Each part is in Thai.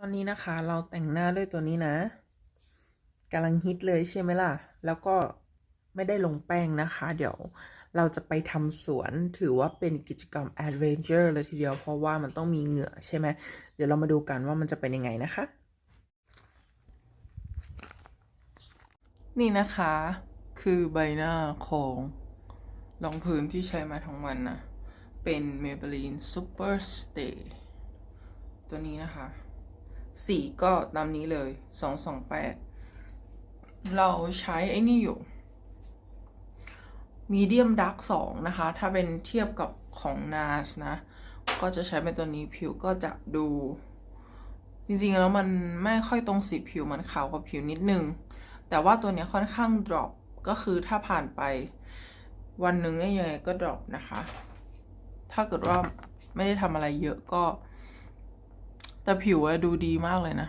ตอนนี้นะคะเราแต่งหน้าด้วยตัวนี้นะกำลังฮิตเลยใช่ไหมล่ะ แล้วก็ไม่ได้ลงแป้งนะคะ เดี๋ยวเราจะไปทำสวนถือว่าเป็นกิจกรรมแอดเวนเจอร์เลยทีเดียวเพราะว่ามันต้องมีเหงื่อใช่ไหมเดี๋ยวเรามาดูกันว่ามันจะเป็นยังไงนะคะ นี่นะคะ คือใบหน้าของรองพื้นที่ใช้มาทั้งวันนะเป็น Maybelline Super Stay ตัวนี้นะคะ สีก็ตามนี้เลย228เราใช้ไอ้นี่อยู่ Medium Dark 2นะคะ ถ้าเป็นเทียบกับของ NARS นะ ก็จะใช้เป็นตัวนี้ผิวก็จะดู จริงๆแล้วมันไม่ค่อยตรงสีผิวมันขาวกว่าผิวนิดนึง แต่ว่าตัวนี้ค่อนข้าง drop ก็คือถ้าผ่านไปวันหนึ่งเนี่ยยังไงก็ drop นะคะ ถ้าเกิดว่าไม่ได้ทำอะไรเยอะก็ แต่ผิวอะดูดีมากเลยนะ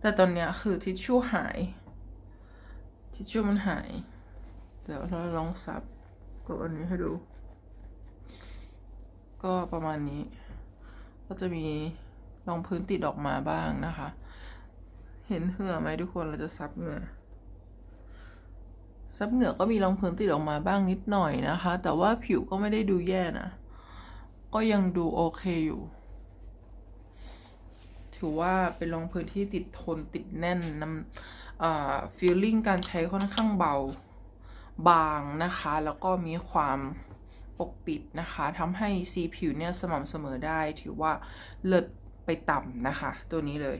แต่ตอนเนี้ยคือทิชชู่หาย ทิชชู่มันหาย เดี๋ยวเราลองซับกับอันนี้ให้ดู ก็ประมาณนี้ ก็จะมีรองพื้นติดออกมาบ้างนะคะ เห็นเหงื่อไหมทุกคนเราจะซับเหงื่อซับเหงื่อก็มีรองพื้นติดออกมาบ้างนิดหน่อยนะคะ แต่ว่าผิวก็ไม่ได้ดูแย่นะ ก็ยังดูโอเคอยู่ ถือว่าเป็นรองพื้นที่ติดทนติดแน่นน้ำอ่าฟีลลิ่งการใช้ค่อนข้างเบาบางนะคะ แล้วก็มีความปกปิดนะคะทำให้สีผิวเนี่ยสม่ำเสมอได้ ถือว่าเลิศไปต่ำนะคะ ตัวนี้เลย